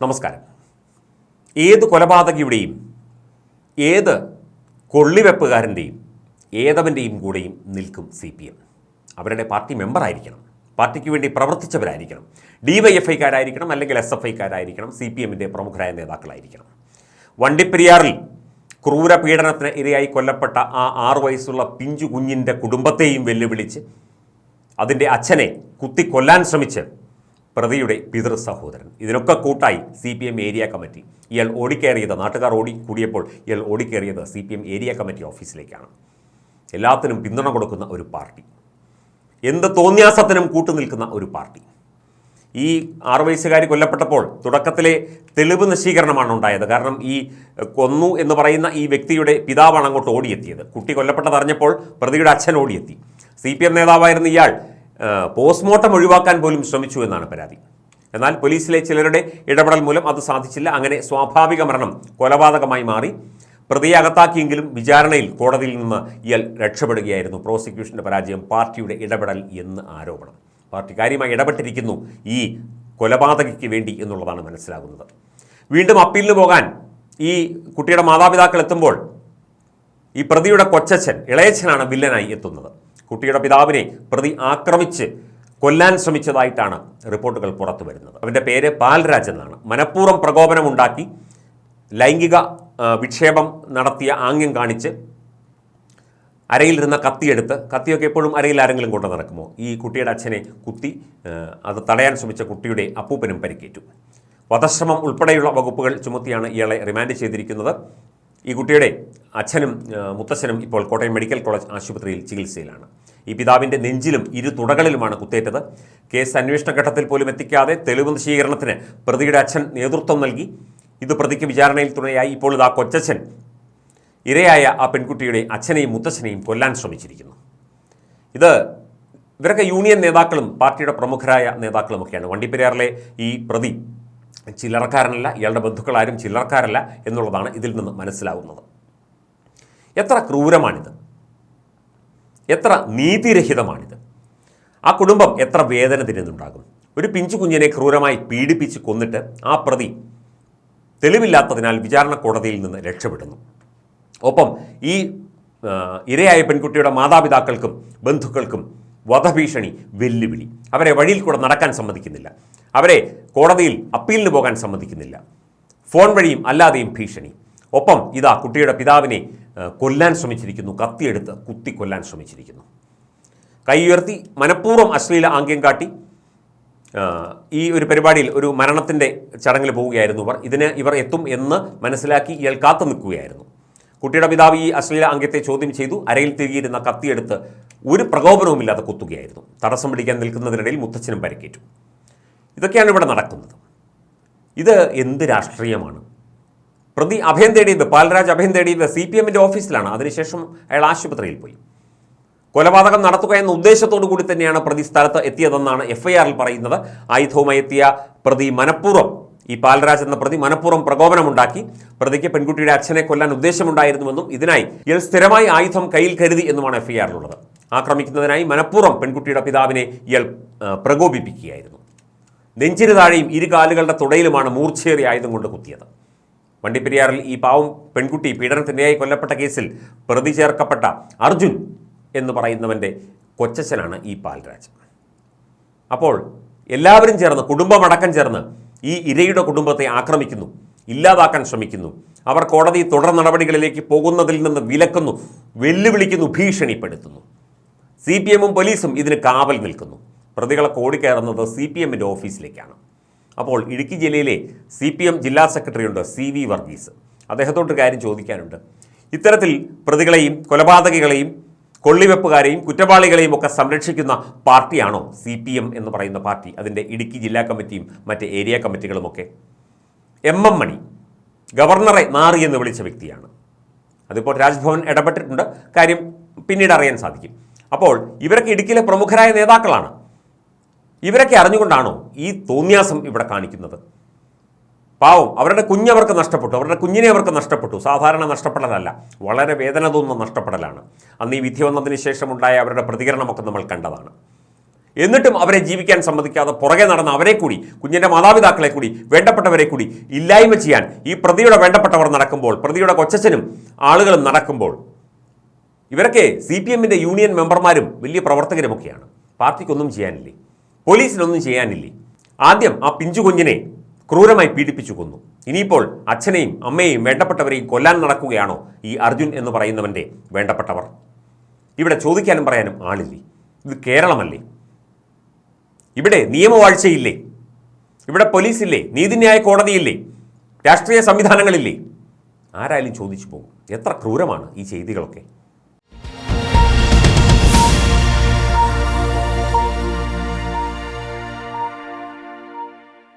നമസ്കാരം. ഏത് കൊലപാതകിയുടെയും ഏത് കൊള്ളിവെപ്പുകാരന്റെയും ഏതവന്റെയും കൂടെയും നിൽക്കും സി പി എം. അവരുടെ പാർട്ടി മെമ്പറായിരിക്കണം. പാർട്ടിക്ക് വേണ്ടി പ്രവർത്തിച്ചവരായിരിക്കണം. ഡി വൈ എഫ് ഐക്കാരായിരിക്കണം അല്ലെങ്കിൽ എസ് എഫ് ഐക്കാരായിരിക്കണം സി പി എമ്മിന്റെ പ്രമുഖരായ നേതാക്കളായിരിക്കണം. വണ്ടിപ്പെരിയാറിൽ ക്രൂര പീഡനത്തിന് ഇരയായി കൊല്ലപ്പെട്ട ആ ആറ് വയസ്സുള്ള പിഞ്ചു കുഞ്ഞിന്റെ കുടുംബത്തെയും വെല്ലുവിളിച്ച് അതിന്റെ അച്ഛനെ കുത്തിക്കൊല്ലാൻ ശ്രമിച്ച് പ്രതിയുടെ പിതൃ സഹോദരൻ. ഇതിനൊക്കെ കൂട്ടായി C P M area committee. ഇയാൾ ഓടിക്കേറിയത് നാട്ടുകാർ ഓടി കൂടിയപ്പോൾ ഇയാൾ ഓടിക്കേറിയത് C P M area committee ഓഫീസിലേക്കാണ്. എല്ലാത്തിനും പിന്തുണ കൊടുക്കുന്ന ഒരു പാർട്ടി. എന്ത് തോന്നിയാസത്തിനും കൂട്ടുനിൽക്കുന്ന ഒരു പാർട്ടി. ഈ ആറു വയസ്സുകാരി കൊല്ലപ്പെട്ടപ്പോൾ തുടക്കത്തിലെ തെളിവ് നശീകരണമാണ് ഉണ്ടായത്. കാരണം ഈ കൊന്നു എന്ന് പറയുന്ന ഈ വ്യക്തിയുടെ പിതാവാണ് അങ്ങോട്ട് ഓടിയെത്തിയത്. കുട്ടി കൊല്ലപ്പെട്ടതറിഞ്ഞപ്പോൾ പ്രതിയുടെ അച്ഛൻ ഓടിയെത്തി. സി പി എം നേതാവായിരുന്ന ഇയാൾ പോസ്റ്റ്മോർട്ടം ഒഴിവാക്കാൻ പോലും ശ്രമിച്ചു എന്നാണ് പരാതി. എന്നാൽ പോലീസിലെ ചിലരുടെ ഇടപെടൽ മൂലം അത് സാധിച്ചില്ല. അങ്ങനെ സ്വാഭാവിക മരണം കൊലപാതകമായി മാറി. പ്രതിയെ അകത്താക്കിയെങ്കിലും വിചാരണയിൽ കോടതിയിൽ നിന്ന് ഇയാൾ രക്ഷപ്പെടുകയായിരുന്നു. പ്രോസിക്യൂഷന്റെ പരാജയം പാർട്ടിയുടെ ഇടപെടൽ എന്ന് ആരോപണം. പാർട്ടി കാര്യമായി ഇടപെട്ടിരിക്കുന്നു ഈ കൊലപാതകയ്ക്ക് വേണ്ടി എന്നുള്ളതാണ് മനസ്സിലാകുന്നത്. വീണ്ടും അപ്പീലിന് പോകാൻ ഈ കുട്ടിയുടെ മാതാപിതാക്കൾ എത്തുമ്പോൾ ഈ പ്രതിയുടെ കൊച്ചച്ഛൻ ഇളയച്ഛനാണ് വില്ലനായി എത്തുന്നത്. കുട്ടിയുടെ പിതാവിനെ പ്രതി ആക്രമിച്ച് കൊല്ലാൻ ശ്രമിച്ചതായിട്ടാണ് റിപ്പോർട്ടുകൾ പുറത്തു വരുന്നത്. അവന്റെ പേര് പാൽരാജ് എന്നാണ്. മനഃപൂർവം പ്രകോപനമുണ്ടാക്കി ലൈംഗിക വിക്ഷേപം നടത്തിയ ആംഗ്യം കാണിച്ച് അരയിലിരുന്ന കത്തിയെടുത്ത് കത്തിയൊക്കെ എപ്പോഴും അരയിൽ ആരെങ്കിലും കൊണ്ട് നടക്കുമോ? ഈ കുട്ടിയുടെ അച്ഛനെ കുത്തി അത് തടയാൻ ശ്രമിച്ച കുട്ടിയുടെ അപ്പൂപ്പനും പരിക്കേറ്റു. വധശ്രമം ഉൾപ്പെടെയുള്ള വകുപ്പുകൾ ചുമത്തിയാണ് ഇയാളെ റിമാൻഡ് ചെയ്തിരിക്കുന്നത്. ഈ കുട്ടിയുടെ അച്ഛനും മുത്തച്ഛനും ഇപ്പോൾ കോട്ടയം മെഡിക്കൽ കോളേജ് ആശുപത്രിയിൽ ചികിത്സയിലാണ്. ഈ പിതാവിന്റെ നെഞ്ചിലും ഇരു തുടകളിലുമാണ് കുത്തേറ്റത്. കേസ് അന്വേഷണ ഘട്ടത്തിൽ പോലും എത്തിക്കാതെ തെളിവ് നശീകരണത്തിന് പ്രതിയുടെ അച്ഛൻ നേതൃത്വം നൽകി. ഇത് പ്രതിക്ക് വിചാരണയിൽ തുണയായി ഇപ്പോൾ ഇതാ കൊച്ചച്ഛൻ. ഇരയായ ആ പെൺകുട്ടിയുടെ അച്ഛനെയും മുത്തച്ഛനെയും കൊല്ലാൻ ശ്രമിച്ചിരിക്കുന്നു. ഇത് ഇവരൊക്കെ യൂണിയൻ നേതാക്കളും പാർട്ടിയുടെ പ്രമുഖരായ നേതാക്കളുമൊക്കെയാണ്. വണ്ടിപ്പെരിയാറിലെ ഈ പ്രതി ചില്ലറക്കാരനല്ല ഇയാളുടെ ബന്ധുക്കളാരും ചില്ലറക്കാരല്ല എന്നുള്ളതാണ് ഇതിൽ നിന്ന് മനസ്സിലാവുന്നത്. എത്ര ക്രൂരമാണിത്. എത്ര നീതിരഹിതമാണിത്. ആ കുടുംബം എത്ര വേദന തിരുന്നുണ്ടാകും. ഒരു പിഞ്ചു കുഞ്ഞിനെ ക്രൂരമായി പീഡിപ്പിച്ച് കൊന്നിട്ട് ആ പ്രതി തെളിവില്ലാത്തതിനാൽ വിചാരണ കോടതിയിൽ നിന്ന് രക്ഷപ്പെടുന്നു. ഒപ്പം ഈ ഇരയായ പെൺകുട്ടിയുടെ മാതാപിതാക്കൾക്കും ബന്ധുക്കൾക്കും വധഭീഷണി വെല്ലുവിളി. അവരെ വഴിയിൽ കൂടെ നടക്കാൻ സമ്മതിക്കുന്നില്ല. അവരെ കോടതിയിൽ അപ്പീലിന് പോകാൻ സമ്മതിക്കുന്നില്ല. ഫോൺ വഴിയും അല്ലാതെയും ഭീഷണി. ഒപ്പം ഇതാ കുട്ടിയുടെ പിതാവിനെ കൊല്ലാൻ ശ്രമിച്ചിരിക്കുന്നു. കത്തിയെടുത്ത് കുത്തി കൊല്ലാൻ ശ്രമിച്ചിരിക്കുന്നു. കൈ ഉയർത്തി മനഃപൂർവം അശ്ലീല ആംഗ്യം കാട്ടി ഈ ഒരു പരിപാടിയിൽ ഒരു മരണത്തിന്റെ ചടങ്ങിൽ പോവുകയായിരുന്നു ഇവർ. ഇതിന് ഇവർ എത്തും എന്ന് മനസ്സിലാക്കി ഇയാൾ കാത്തു നിൽക്കുകയായിരുന്നു. കുട്ടിയുടെ പിതാവ് ഈ അശ്ലീല അംഗത്തെ ചോദ്യം ചെയ്തു. അരയിൽ തിരികിയിരുന്ന കത്തിയെടുത്ത് ഒരു പ്രകോപനവുമില്ലാതെ കുത്തുകയായിരുന്നു. തടസ്സം പിടിക്കാൻ നിൽക്കുന്നതിനിടയിൽ മുത്തച്ഛനും പരിക്കേറ്റു. ഇതൊക്കെയാണ് ഇവിടെ നടക്കുന്നത്. ഇത് എന്ത് രാഷ്ട്രീയമാണ്? പ്രതി അഭയം തേടിയത് പാൽരാജ് അഭയം തേടിയത് സി പി എമ്മിന്റെ ഓഫീസിലാണ്. അതിനുശേഷം അയാൾ ആശുപത്രിയിൽ പോയി. കൊലപാതകം നടത്തുക എന്ന ഉദ്ദേശത്തോടു കൂടി തന്നെയാണ് പ്രതി സ്ഥലത്ത് എത്തിയതെന്നാണ് എഫ്ഐആറിൽ പറയുന്നത്. ആയുധവുമായി എത്തിയ പ്രതി മനഃപൂർവം ഈ പാൽരാജ് എന്ന പ്രതി മനഃപൂർവം പ്രകോപനമുണ്ടാക്കി. പ്രതിക്ക് പെൺകുട്ടിയുടെ അച്ഛനെ കൊല്ലാൻ ഉദ്ദേശമുണ്ടായിരുന്നുവെന്നും ഇതിനായി ഇയാൾ സ്ഥിരമായി ആയുധം കയ്യിൽ കരുതി എന്നുമാണ് എഫ്ഐആറിലുള്ളത്. ആക്രമിക്കുന്നതിനായി മനഃപൂർവം പെൺകുട്ടിയുടെ പിതാവിനെ ഇയാൾ പ്രകോപിപ്പിക്കുകയായിരുന്നു. നെഞ്ചിന് താഴെയും ഇരു കാലുകളുടെ തുടയിലുമാണ് മൂർച്ചയേറിയ ആയുധം കൊണ്ട് കുത്തിയത്. വണ്ടിപ്പെരിയാറിൽ ഈ പാവം പെൺകുട്ടി പീഡനത്തിനിരയായി കൊല്ലപ്പെട്ട കേസിൽ പ്രതി ചേർക്കപ്പെട്ട അർജുൻ എന്ന് പറയുന്നവന്റെ കൊച്ചച്ഛനാണ് ഈ പാൽരാജ്. അപ്പോൾ എല്ലാവരും ചേർന്ന് കുടുംബമടക്കം ചേർന്ന് ഈ ഇരയുടെ കുടുംബത്തെ ആക്രമിക്കുന്നു ഇല്ലാതാക്കാൻ ശ്രമിക്കുന്നു. അവർ കോടതി തുടർ നടപടികളിലേക്ക് പോകുന്നതിൽ നിന്ന് വിലക്കുന്നു വെല്ലുവിളിക്കുന്നു ഭീഷണിപ്പെടുത്തുന്നു. സി പി എമ്മും പോലീസും ഇതിന് കാവൽ നിൽക്കുന്നു. പ്രതികളെ കോടിക്കയറുന്നത് സി പി എമ്മിന്റെ ഓഫീസിലേക്കാണ്. അപ്പോൾ ഇടുക്കി ജില്ലയിലെ സി പി എം ജില്ലാ സെക്രട്ടറി ഉണ്ട് സി വി വർഗീസ്. അദ്ദേഹത്തോട്ട് കാര്യം ചോദിക്കാനുണ്ട്. ഇത്തരത്തിൽ പ്രതികളെയും കൊലപാതകികളെയും കൊള്ളിവെപ്പുകാരെയും കുറ്റവാളികളെയും ഒക്കെ സംരക്ഷിക്കുന്ന പാർട്ടിയാണോ സി പി എം എന്ന് പറയുന്ന പാർട്ടി? അതിന്റെ ഇടുക്കി ജില്ലാ കമ്മിറ്റിയും മറ്റ് ഏരിയ കമ്മിറ്റികളുമൊക്കെ എം എം മണി ഗവർണറെ നാറി എന്ന് വിളിച്ച വ്യക്തിയാണ്. അതിപ്പോൾ രാജ്ഭവൻ ഇടപെട്ടിട്ടുണ്ട്. കാര്യം പിന്നീട് അറിയാൻ സാധിക്കും. അപ്പോൾ ഇവരൊക്കെ ഇടുക്കിയിലെ പ്രമുഖരായ നേതാക്കളാണ്. ഇവരൊക്കെ അറിഞ്ഞുകൊണ്ടാണോ ഈ തോന്നിയാസം ഇവിടെ കാണിക്കുന്നത്? പാവം അവരുടെ കുഞ്ഞവർക്ക് നഷ്ടപ്പെട്ടു അവരുടെ കുഞ്ഞിനെ അവർക്ക് നഷ്ടപ്പെട്ടു സാധാരണ നഷ്ടപ്പെടലല്ല വളരെ വേദന തോന്നുന്ന നഷ്ടപ്പെടലാണ്. അന്ന് ഈ വിധി വന്നതിന് ശേഷം ഉണ്ടായ അവരുടെ പ്രതികരണമൊക്കെ നമ്മൾ കണ്ടതാണ്. എന്നിട്ടും അവരെ ജീവിക്കാൻ സമ്മതിക്കാതെ പുറകെ നടന്ന അവരെ കൂടി കുഞ്ഞിന്റെ മാതാപിതാക്കളെ കൂടി വേണ്ടപ്പെട്ടവരെ കൂടി ഇല്ലായ്മ ചെയ്യാൻ ഈ പ്രതിയുടെ വേണ്ടപ്പെട്ടവർ നടക്കുമ്പോൾ പ്രതിയുടെ കൊച്ചനും ആളുകളും നടക്കുമ്പോൾ ഇവരൊക്കെ സി പി എമ്മിന്റെ യൂണിയൻ മെമ്പർമാരും വലിയ പ്രവർത്തകരുമൊക്കെയാണ്. പാർട്ടിക്കൊന്നും ചെയ്യാനില്ലേ? പോലീസിനൊന്നും ചെയ്യാനില്ലേ? ആദ്യം ആ പിഞ്ചുകുഞ്ഞിനെ ക്രൂരമായി പീഡിപ്പിച്ചു കൊന്നു. ഇനിയിപ്പോൾ അച്ഛനെയും അമ്മയെയും വേണ്ടപ്പെട്ടവരെയും കൊല്ലാൻ നടക്കുകയാണോ ഈ അർജുൻ എന്ന് പറയുന്നവന്റെ വേണ്ടപ്പെട്ടവർ? ഇവിടെ ചോദിക്കാനും പറയാനും ആളില്ലേ? ഇത് കേരളമല്ലേ? ഇവിടെ നിയമവാഴ്ചയില്ലേ? ഇവിടെ പോലീസില്ലേ? നീതിന്യായ കോടതിയില്ലേ? രാഷ്ട്രീയ സംവിധാനങ്ങളില്ലേ? ആരായാലും ചോദിച്ചു പോകും. എത്ര ക്രൂരമാണ് ഈ ചെയ്തികളൊക്കെ.